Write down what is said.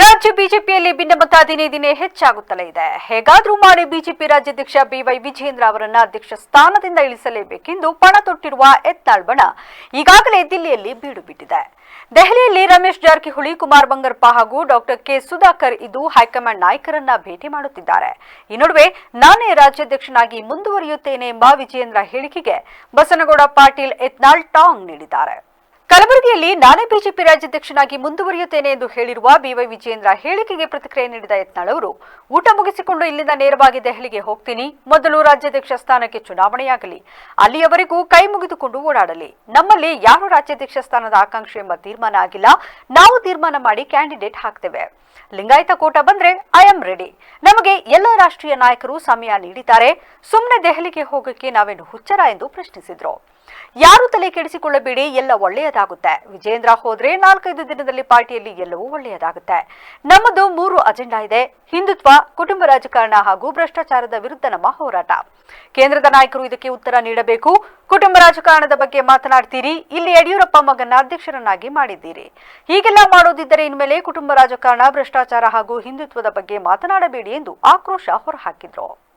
ರಾಜ್ಯ ಬಿಜೆಪಿಯಲ್ಲಿ ಭಿನ್ನಮತ ದಿನೇ ದಿನೇ ಹೆಚ್ಚಾಗುತ್ತಲೇ ಇದೆ. ಹೇಗಾದ್ರೂ ಮಾಡಿ ಬಿಜೆಪಿ ರಾಜ್ಯಾಧ್ಯಕ್ಷ ಬಿವೈ ವಿಜೇಂದ್ರ ಅವರನ್ನ ಅಧ್ಯಕ್ಷ ಸ್ಥಾನದಿಂದ ಇಳಿಸಲೇಬೇಕೆಂದು ಪಣ ತೊಟ್ಟಿರುವ ಎತ್ನಾಳ್ ಬಣ ಈಗಾಗಲೇ ದಿಲ್ಲಿಯಲ್ಲಿ ಬೀಡು ಬಿಟ್ಟಿದೆ. ದೆಹಲಿಯಲ್ಲಿ ರಮೇಶ್ ಜಾರಕಿಹೊಳಿ, ಕುಮಾರ್ ಬಂಗರ್ಪ ಹಾಗೂ ಡಾಕ್ಟರ್ ಕೆ. ಸುಧಾಕರ್ ಇದು ಹೈಕಮಾಂಡ್ ನಾಯಕರನ್ನ ಭೇಟಿ ಮಾಡುತ್ತಿದ್ದಾರೆ. ಈ ನಡುವೆ ನಾನೇ ರಾಜ್ಯಾಧ್ಯಕ್ಷನಾಗಿ ಮುಂದುವರಿಯುತ್ತೇನೆ ಎಂಬ ವಿಜೇಂದ್ರ ಹೇಳಿಕೆಗೆ ಬಸನಗೌಡ ಪಾಟೀಲ್ ಎತ್ನಾಳ್ ಟಾಂಗ್ ನೀಡಿದ್ದಾರೆ. ಕಲಬುರಗಿಯಲ್ಲಿ ನಾನೇ ಬಿಜೆಪಿ ರಾಜ್ಯಾಧ್ಯಕ್ಷನಾಗಿ ಮುಂದುವರಿಯುತ್ತೇನೆ ಎಂದು ಹೇಳಿರುವ ಬಿವೈ ವಿಜೇಂದ್ರ ಹೇಳಿಕೆಗೆ ಪ್ರತಿಕ್ರಿಯೆ ನೀಡಿದ ಯತ್ನಾಳ್ ಅವರು, ಊಟ ಮುಗಿಸಿಕೊಂಡು ಇಲ್ಲಿಂದ ನೇರವಾಗಿ ದೆಹಲಿಗೆ ಹೋಗ್ತೀನಿ. ಮೊದಲು ರಾಜ್ಯಾಧ್ಯಕ್ಷ ಸ್ಥಾನಕ್ಕೆ ಚುನಾವಣೆಯಾಗಲಿ. ಅಲ್ಲಿಯವರೆಗೂ ಕೈ ಮುಗಿದುಕೊಂಡು ಓಡಾಡಲಿ. ನಮ್ಮಲ್ಲಿ ಯಾರು ರಾಜ್ಯಾಧ್ಯಕ್ಷ ಸ್ಥಾನದ ಆಕಾಂಕ್ಷೆ ಎಂಬ ತೀರ್ಮಾನ ಆಗಿಲ್ಲ. ನಾವು ತೀರ್ಮಾನ ಮಾಡಿ ಕ್ಯಾಂಡಿಡೇಟ್ ಹಾಕ್ತೇವೆ. ಲಿಂಗಾಯತ ಕೋಟ ಬಂದ್ರೆ ಐ ಆಮ್ ರೆಡಿ. ನಮಗೆ ಎಲ್ಲ ರಾಷ್ಟ್ರೀಯ ನಾಯಕರು ಸಮಯ ನೀಡಿದ್ದಾರೆ. ಸುಮ್ಮನೆ ದೆಹಲಿಗೆ ಹೋಗಕ್ಕೆ ನಾವೇನು ಹುಚ್ಚರ ಎಂದು ಪ್ರಶ್ನಿಸಿದ್ರು. ಯಾರು ತಲೆ ಕೆಡಿಸಿಕೊಳ್ಳಬೇಡಿ, ಎಲ್ಲ ಒಳ್ಳೆಯದಾಗುತ್ತೆ. ವಿಜೇಂದ್ರ ಹೋದ್ರೆ ನಾಲ್ಕೈದು ದಿನದಲ್ಲಿ ಪಾರ್ಟಿಯಲ್ಲಿ ಎಲ್ಲವೂ ಒಳ್ಳೆಯದಾಗುತ್ತೆ. ನಮ್ಮದು ಮೂರು ಅಜೆಂಡಾ ಇದೆ, ಹಿಂದುತ್ವ, ಕುಟುಂಬ ರಾಜಕಾರಣ ಹಾಗೂ ಭ್ರಷ್ಟಾಚಾರದ ವಿರುದ್ಧ ನಮ್ಮ ಹೋರಾಟ. ಕೇಂದ್ರದ ನಾಯಕರು ಇದಕ್ಕೆ ಉತ್ತರ ನೀಡಬೇಕು. ಕುಟುಂಬ ರಾಜಕಾರಣದ ಬಗ್ಗೆ ಮಾತನಾಡ್ತೀರಿ, ಇಲ್ಲಿ ಯಡಿಯೂರಪ್ಪ ಮಗನ ಅಧ್ಯಕ್ಷರನ್ನಾಗಿ ಮಾಡಿದ್ದೀರಿ. ಹೀಗೆಲ್ಲ ಮಾಡೋದಿದ್ದರೆ ಇನ್ಮೇಲೆ ಕುಟುಂಬ ರಾಜಕಾರಣ, ಭ್ರಷ್ಟಾಚಾರ ಹಾಗೂ ಹಿಂದುತ್ವದ ಬಗ್ಗೆ ಮಾತನಾಡಬೇಡಿ ಎಂದು ಆಕ್ರೋಶ ಹೊರಹಾಕಿದ್ರು.